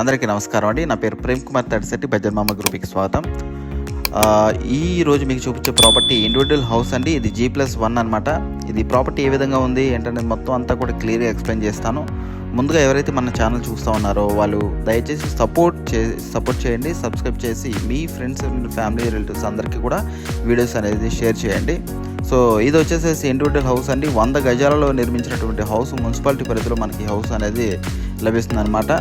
అందరికీ నమస్కారం అండి. నా పేరు ప్రేమ్ కుమార్ తడిశెట్టి బెజర్మామ గ్రూప్కి స్వాగతం. ఈ రోజు మీకు చూపించే ప్రాపర్టీ ఇండివిజువల్ హౌస్ అండి. ఇది జీ ప్లస్ వన్ అనమాట ఇది ప్రాపర్టీ ఏ విధంగా ఉంది? ఏంటంటే మొత్తం అంతా కూడా క్లియర్గా ఎక్స్ప్లెయిన్ చేస్తాను. ముందుగా ఎవరైతే మన ఛానల్ చూస్తూ ఉన్నారో వాళ్ళు దయచేసి సపోర్ట్ చే సపోర్ట్ చేయండి. సబ్స్క్రైబ్ చేసి మీ ఫ్రెండ్స్ ఫ్యామిలీ రిలేటివ్స్ అందరికీ కూడా వీడియోస్ అనేది షేర్ చేయండి. సో ఇది వచ్చేసేసి ఇండివిజువల్ హౌస్ అండి. వంద గజాలలో నిర్మించినటువంటి హౌస్ మున్సిపాలిటీ పరిధిలో మనకి హౌస్ అనేది లభిస్తుంది అనమాట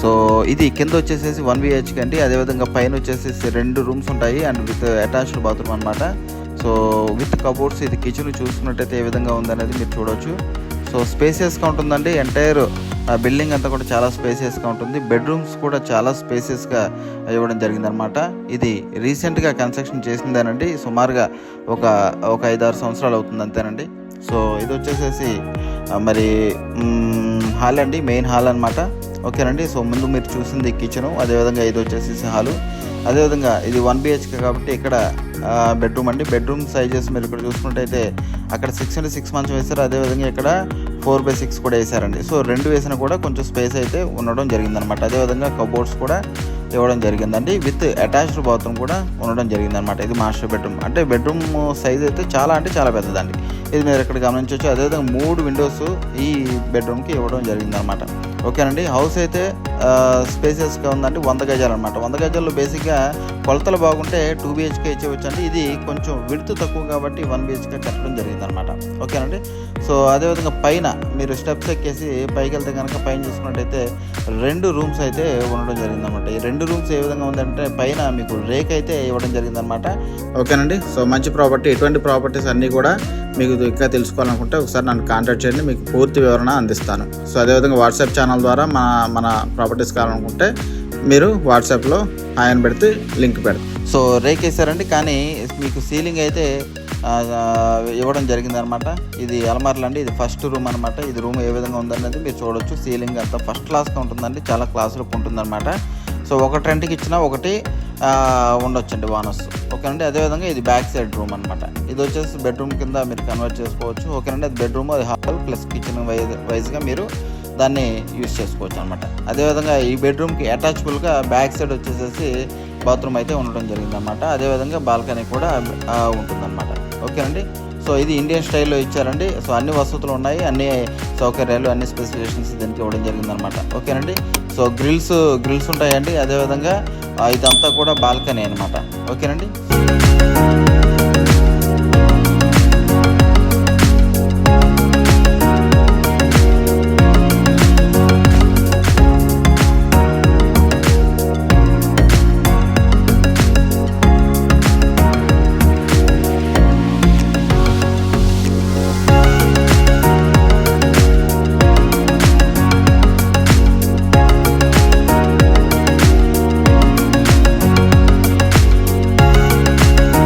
సో ఇది కింద వచ్చేసేసి వన్ బిహెచ్కే అండి. అదేవిధంగా పైన వచ్చేసేసి రెండు రూమ్స్ ఉంటాయి అండ్ విత్ అటాచ్డ్ బాత్రూమ్ అనమాట సో విత్ కబోర్డ్స్ ఇది కిచెన్ చూసుకున్నట్టయితే ఏ విధంగా ఉందనేది మీరు చూడొచ్చు. సో స్పేసియస్గా ఉంటుందండి. ఎంటైర్ బిల్డింగ్ అంతా కూడా చాలా స్పేసియస్గా ఉంటుంది. బెడ్రూమ్స్ కూడా చాలా స్పేసియస్గా ఇవ్వడం జరిగిందనమాట ఇది రీసెంట్గా కన్స్ట్రక్షన్ చేసిందేనండి. సుమారుగా ఒక ఒక ఐదారు సంవత్సరాలు అవుతుంది అంతేనండి. సో ఇది వచ్చేసేసి మరి హాల్ అండి. మెయిన్ హాల్ అనమాట ఓకేనండి. సో ముందు మీరు చూసింది కిచెను అదేవిధంగా ఇది వచ్చేసి హాలు. అదేవిధంగా ఇది వన్ బిహెచ్కే కాబట్టి ఇక్కడ బెడ్రూమ్ అండి. బెడ్రూమ్ సైజెస్ మీరు ఇక్కడ చూసుకున్నట్టయితే అక్కడ సిక్స్ అండ్ సిక్స్ మంత్స్ వేశారు. అదేవిధంగా ఇక్కడ ఫోర్ బై సిక్స్ కూడా వేశారండి. సో రెండు వేసినా కూడా కొంచెం స్పేస్ అయితే ఉండడం జరిగిందనమాట. అదేవిధంగా కబోర్డ్స్ కూడా ఇవ్వడం జరిగిందండి. విత్ అటాచ్డ్ బాత్రూమ్ కూడా ఉండడం జరిగిందనమాట. ఇది మాస్టర్ బెడ్రూమ్ అంటే బెడ్రూమ్ సైజ్ అయితే చాలా అంటే చాలా పెద్దదండి. ఇది మీరు ఇక్కడ గమనించవచ్చు. అదేవిధంగా మూడు విండోస్ ఈ బెడ్రూమ్కి ఇవ్వడం జరిగిందనమాట. ఓకేనండి. హౌస్ అయితే స్పేసెస్గా ఉందంటే వంద గజాలు అనమాట వంద గజాల్లో బేసిక్గా కొలతలు బాగుంటే టూ బిహెచ్కే ఇచ్చేవచ్చు అండి ఇది కొంచెం విడుతు తక్కువ కాబట్టి వన్ బిహెచ్కే కట్టడం జరిగింది అనమాట ఓకేనండి? సో అదేవిధంగా పైన మీరు స్టెప్స్ ఎక్కేసి పైకి వెళ్తే కనుక పైన చూసుకున్నట్టయితే రెండు రూమ్స్ అయితే ఉండడం జరిగిందనమాట ఈ రెండు రూమ్స్ ఏ విధంగా ఉందంటే పైన మీకు రేక్ అయితే ఇవ్వడం జరిగిందనమాట ఓకేనండి? సో మంచి ప్రాపర్టీ ఎటువంటి ప్రాపర్టీస్ అన్నీ కూడా మీకు ఇంకా తెలుసుకోవాలనుకుంటే ఒకసారి నన్ను కాంటాక్ట్ చేయండి. మీకు పూర్తి వివరణ అందిస్తాను. సో అదేవిధంగా వాట్సాప్ ఛానల్ ద్వారా మన మన ప్రాపర్టీస్ కావాలనుకుంటే మీరు వాట్సాప్లో ఆయన పెడితే లింక్ పెడతారు సో రేక్ వేసారండి కానీ మీకు సీలింగ్ అయితే ఇవ్వడం జరిగిందనమాట ఇది అలమార్లు అండి ఇది ఫస్ట్ రూమ్ అనమాట ఇది రూమ్ ఏ విధంగా ఉందనేది మీరు చూడొచ్చు. సీలింగ్ అంతా ఫస్ట్ క్లాస్గా ఉంటుందండి చాలా క్లాస్ ఉంటుందన్నమాట. సో ఒకటి రెంట్కి ఇచ్చినా ఒకటి ఉండొచ్చండి వానస్ ఓకేనండి? అదేవిధంగా ఇది బ్యాక్ సైడ్ రూమ్ అనమాట ఇది వచ్చేసి బెడ్రూమ్ కింద మీరు కన్వర్ట్ చేసుకోవచ్చు. ఓకేనండి? అది బెడ్రూమ్ అది హాల్ ప్లస్ కిచెన్ వైజ్ వైజ్గా మీరు దాన్ని యూస్ చేసుకోవచ్చు అనమాట అదేవిధంగా ఈ బెడ్రూమ్కి అటాచ్బుల్గా బ్యాక్ సైడ్ వచ్చేసేసి బాత్రూమ్ అయితే ఉండడం జరిగిందనమాట అదేవిధంగా బాల్కనీ కూడా ఉంటుందన్నమాట. ఓకేనండి? సో ఇది ఇండియన్ స్టైల్లో ఇచ్చారండి. సో అన్ని వసతులు ఉన్నాయి. అన్ని సౌకర్యాలు అన్ని స్పెసిఫికేషన్స్ దీనికి ఇవ్వడం జరిగిందనమాట ఓకేనండి? సో గ్రిల్స్ గ్రిల్స్ ఉంటాయండి. అదేవిధంగా ఇదంతా కూడా బాల్కనీ అనమాట ఓకేనండి?